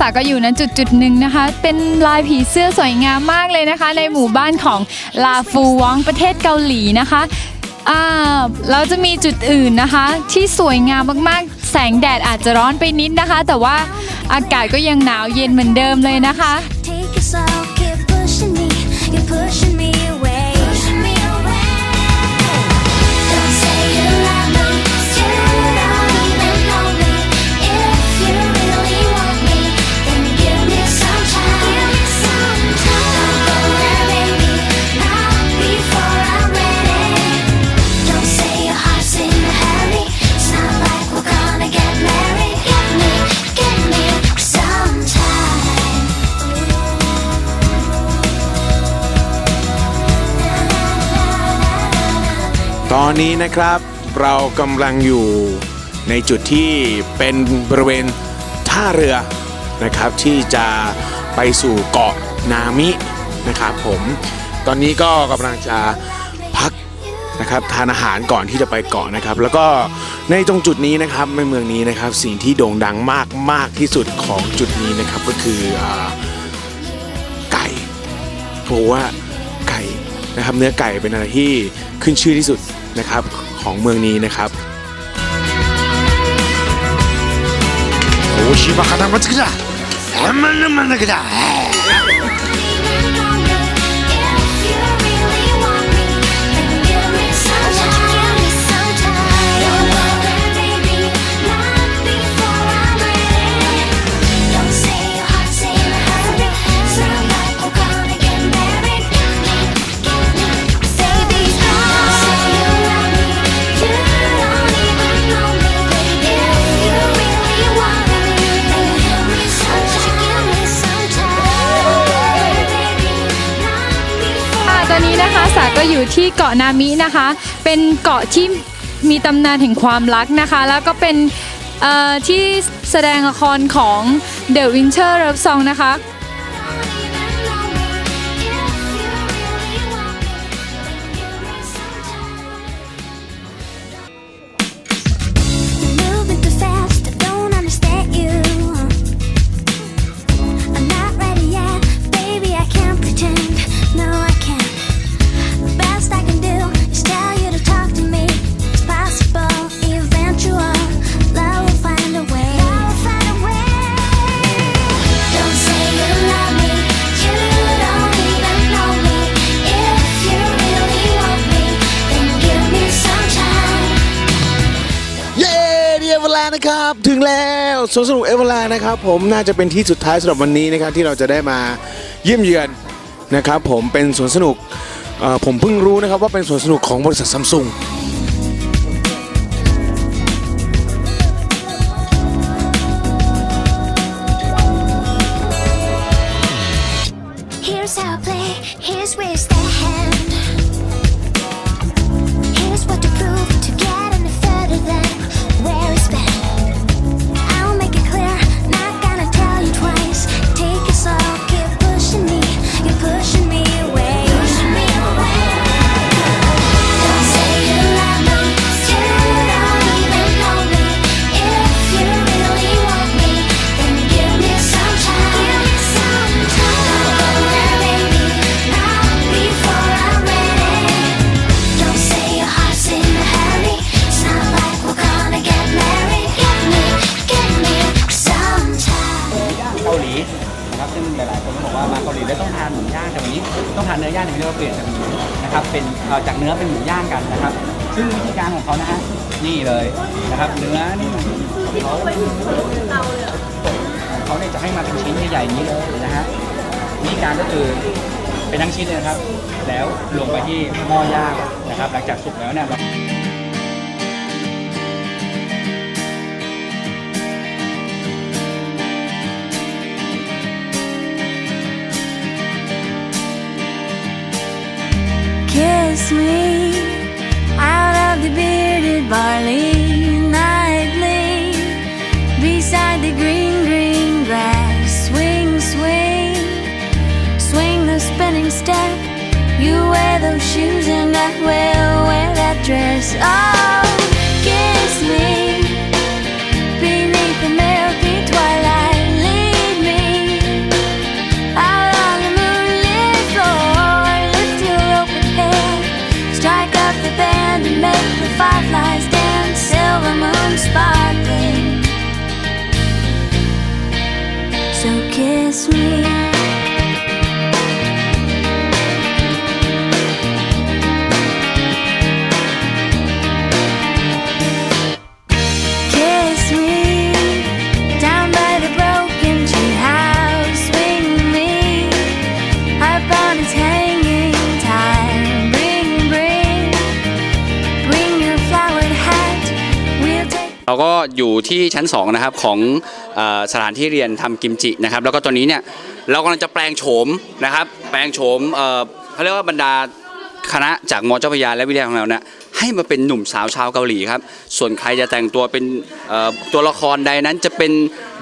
ษาก็อยู่ณจุดจุดหนึ่งนะคะ เป็นลายผีเสื้อสวยงามมากเลยนะคะ ในหมู่บ้านของลาฟูวองประเทศเกาหลีนะคะอ่าเราจะมีจุดอื่นนะคะ ที่สวยงามมากๆ แสงแดดอาจจะร้อนไปนิดนะคะ แต่ว่าอากาศก็ยังหนาวเย็นเหมือนเดิมเลยนะคะ Take it slow, keep pushing me, you're pushing ตอนนี้นะครับเรากำลังอยู่ในจุดที่เป็นบริเวณท่าเรือนะครับที่จะไปสู่เกาะนามินะครับผมตอนนี้ก็กำลังจะพักนะครับทานอาหารก่อนที่จะไปเกาะนะครับ แล้วก็ในตรงจุดนี้นะครับในเมืองนี้นะครับสิ่งที่โด่งดังมากมากที่สุดของจุดนี้นะครับก็คืออไก่เพราะว่าไก่นะครับเนื้อไก่เป็นอะไรที่ขึ้นชื่อที่สุด นะครับของเมืองนี้นะครับโอ้ชิบะคาดังมาจิกะแอมมันมันนะกะ อยู่ที่เกาะนามินะคะ เป็นเกาะที่มีตำนานแห่งความรักนะคะ แล้วก็เป็นที่แสดงละครของ The Winter Love Song นะคะ เอเวอร์แลนด์นะครับ ถึงแล้วสวนสนุกเอเวอร์แลนด์นะครับ ผมน่าจะเป็นที่สุดท้ายสำหรับวันนี้นะครับที่เราจะได้มาเยี่ยมเยือนนะครับ ผมเป็นสวนสนุกเอ่อผมเพิ่งรู้นะครับว่าเป็นสวนสนุกของบริษัทซัมซุง ว่ามาเกาหลีแล้วต้องทานหมูย่างแต่วันนี้ต้องทานเนื้อย่างแต่วันนี้เราเปลี่ยนจากหมูนะครับเป็นเอ่อจากเนื้อเป็นหมูย่างกันนะครับ ซึ่งวิธีการของเขานะฮะนี่เลยนะครับเนื้อนี่เขาเขาเนี่ยจะให้มาเป็นชิ้นใหญ่ๆอย่างนี้เลยนะฮะวิธีการก็คือเป็นทั้งชิ้นเลยนะครับ แล้วลงไปที่หม้อย่างนะครับ หลังจากสุกแล้วเนี่ย Kiss me out of the bearded barley nightly beside the green, green grass. Swing, swing, swing the spinning step. You wear those shoes and I will wear that dress. Oh, me. เราก็อยู่ที่ชั้น2นะครับของอสถานที่เรียนทำกิมจินะครับแล้วก็ตอนนี้เนี่ยเรากำลังจะแปลงโฉมนะครับ แปลงโฉมเขาเรียกว่าบรรดาคณะจากมอเจ้าพยาและวิทยาของเราเนี่ยให้มาเป็นหนุ่มสาวชาวเกาหลีครับ ส่วนใครจะแต่งตัวเป็นตัวละครใดนั้นจะเป็น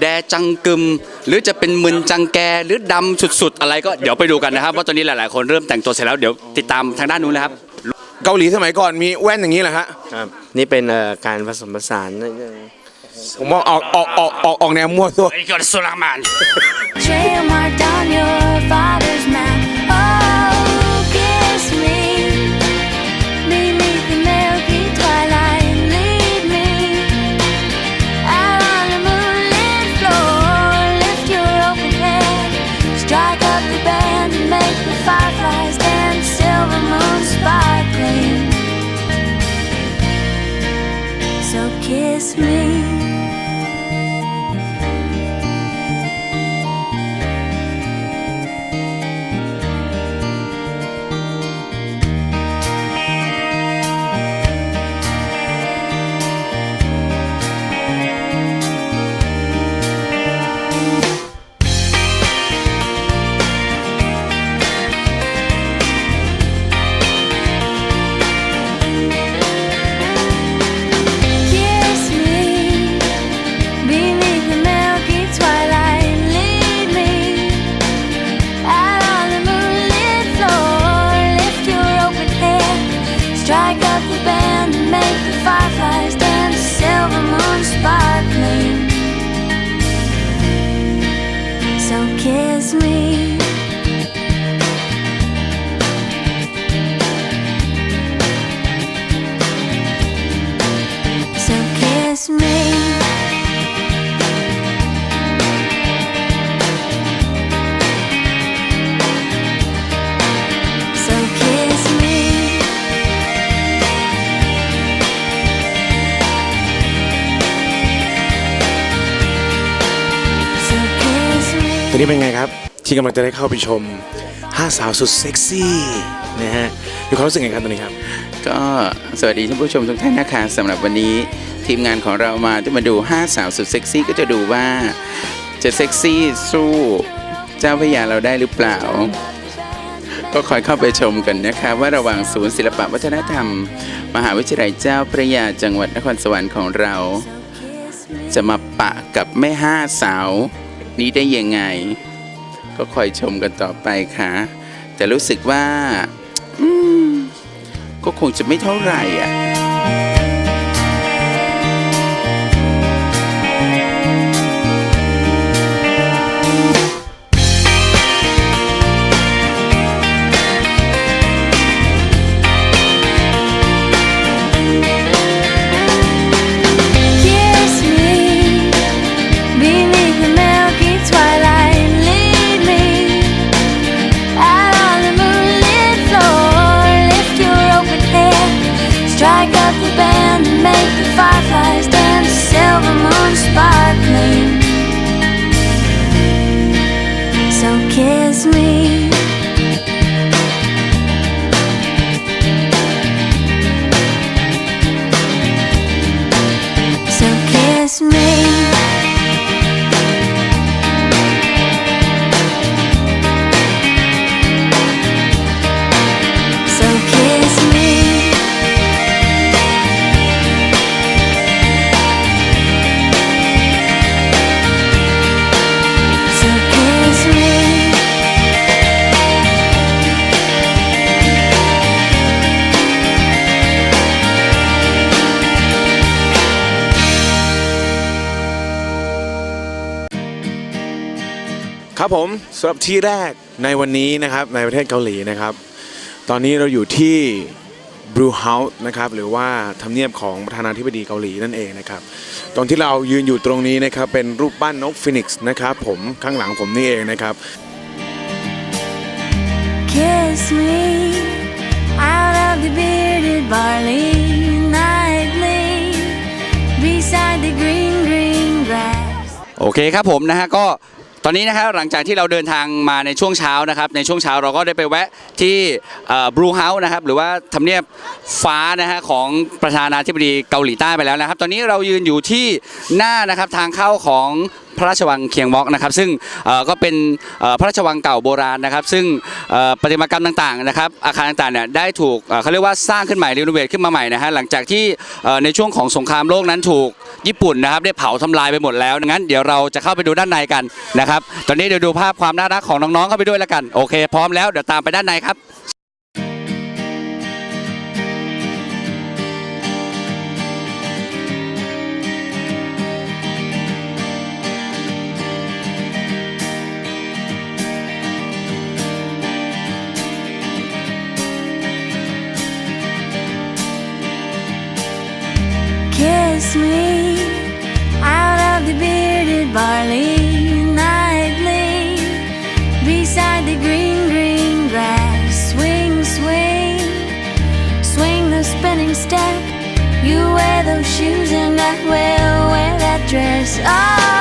แดจังกึม หรือจะเป็นมึนจังแกหรือดำสุดๆ อะไรก็เดี๋ยวไปดูกันนะครับว่าตอนนี้หลายๆ คนเริ่มแต่งตัวเสร็จแล้วเดี๋ยวติดตามทางด้านนู้นเลยครับ เกาหลีสมัยก่อนมีแว่นอย่างนี้เหรอฮะครับนี่เป็นเอ่อการผสมผสานผมว่าออกออกออกออกออกแนวมั่วตัวไอ้กอดสุรามา นนี้เป็นไงครับ ที่กำลังจะได้เข้าไปชมห้าสาวสุดเซ็กซี่นะฮะมีความรู้สึกไงครับตอนนี้ครับ ก็สวัสดีท่านผู้ชมทุกท่านนะคะสำหรับวันนี้ทีมงานของเรามาจะมาดู5สาวสุดเซ็กซี่ก็จะดูว่าจะเซ็กซี่สู้เจ้าพระยาเราได้หรือเปล่า ก็คอยเข้าไปชมกันนะคะ ว่าระหว่างศูนย์ศิลปวัฒนธรรม มหาวิทยาลัยเจ้าพระยาจังหวัดนครสวรรค์ของเรา จะมาปะกับแม่ห้าสาว นี้ได้ยังไง ก็คอยชมกันต่อไปค่ะ แต่รู้สึกว่าก็คงจะไม่เท่าไหร่อะ สำหรับที่แรกในวันนี้นะครับในประเทศเกาหลีนะครับ ตอนนี้เราอยู่ที่ Blue House นะครับหรือว่าทำเนียบของประธานาธิบดีเกาหลีนั่นเองนะครับตอนที่เรายืนอยู่ตรงนี้นะครับเป็นรูปปั้นนกฟินิกซ์นะครับผมข้างหลังผมนี่เองนะครับ Kiss me out of the bearded barley nightly beside the green, green grass. โอเคครับผมนะฮะก็ ตอนนี้นะครับหลังจากที่เราเดินทางมาในช่วงเช้านะครับ ในช่วงเช้าเราก็ได้ไปแวะที่บรูเฮาส์นะครับหรือว่าทำเนียบฟ้านะฮะของประธานาธิบดีเกาหลีใต้ไปแล้วนะครับ ตอนนี้เรายืนอยู่ที่หน้านะครับทางเข้าของ พระราชวังเคียงวอกนะครับ ซึ่งก็เป็นพระราชวังเก่าโบราณนะครับ ซึ่งประติมากรรมต่างๆนะครับ อาคารต่างๆเนี่ยได้ถูกเขาเรียกว่าสร้างขึ้นใหม่รีโนเวทขึ้นมาใหม่นะฮะหลังจากที่ในช่วงของสงครามโลกนั้นถูกญี่ปุ่นนะครับได้เผาทำลายไปหมดแล้วงั้นเดี๋ยวเราจะเข้าไปดูด้านในกันนะครับ ตอนนี้เดี๋ยวดูภาพความน่ารักของน้องๆเข้าไปด้วยแล้วกันโอเค พร้อมแล้วเดี๋ยวตามไปด้านในครับ will wear that dress. Oh,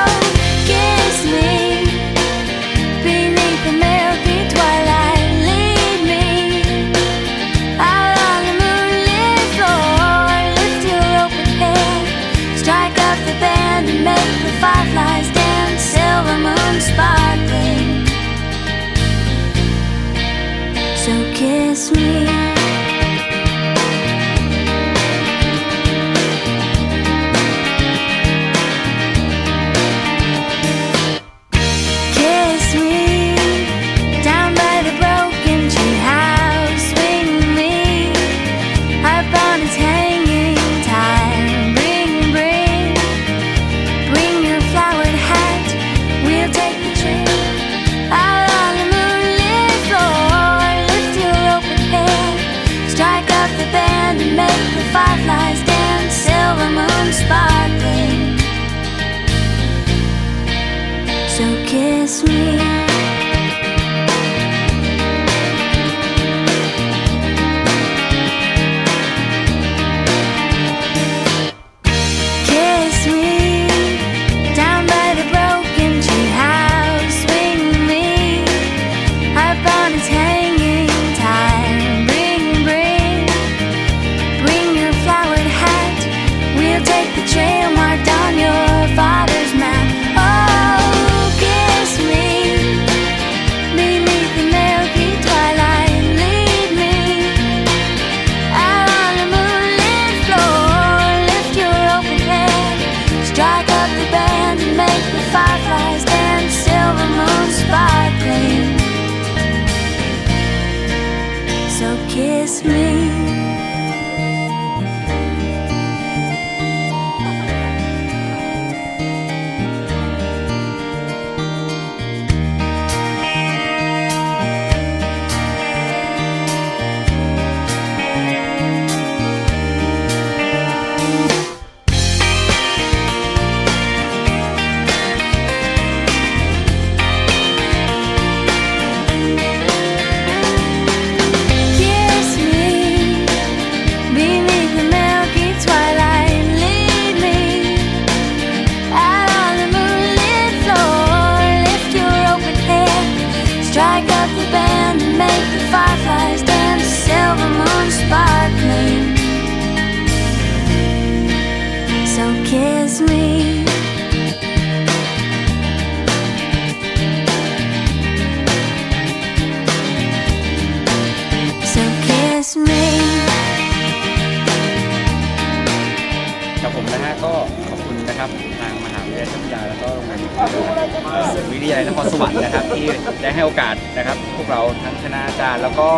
วิทยาลัยนครสวรรค์นะครับ ที่ได้ให้โอกาสนะครับ พวกเราทั้งคณาจารย์แล้วก็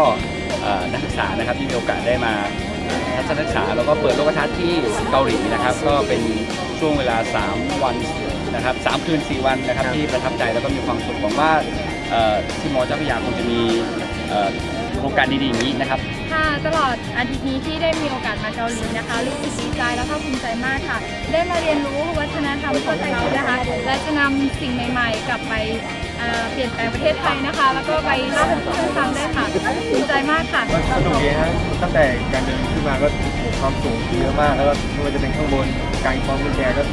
เอ่อนักศึกษานะครับที่มีโอกาสได้มาทัศนศึกษาแล้วก็เปิดโลกทัศน์ที่เกาหลีนะครับ ก็เป็นช่วงเวลา 3 วันนะครับ3คืน 4 วันนะครับ ที่ประทับใจแล้วก็มีความสุขหวังว่าเอ่อที่มอเจ้าพระยาคงจะมีเอ่อโครงการดีๆอย่างนี้นะครับ ค่ะ ตลอดอาทิตย์นี้ที่ได้มีโอกาสมาเกาหลีนะคะรู้สึกดีใจแล้วก็ภูมิใจมากค่ะ ได้มาเรียนรู้วัฒนธรรมของเขานะคะ และจะนำสิ่งใหม่ ๆ กลับไปเอ่อเปลี่ยนแปลงประเทศไทยนะคะ แล้วก็ไปเล่าให้เพื่อนๆฟังได้วยค่ะภูมิใจมากค่ะสนุกดีฮะตั้งแต่การเดินขึ้นมาก็ความสูงเยอะมากแล้วก็ไม่ว่าจะเป็นข้างบนกลางความกุญแจก็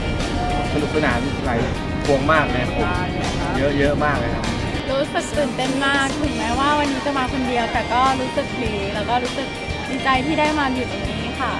สนุกสนานหลายพวงมากเลยผมเยอะเยอะมากเลยครับ รู้สึกตื่นเต้นมากถึงแม้ว่าวันนี้ จะมาคนเดียว แต่ก็รู้สึกดีแล้วก็รู้สึกดีใจที่ได้มาอยู่ตรงนี้ค่ะ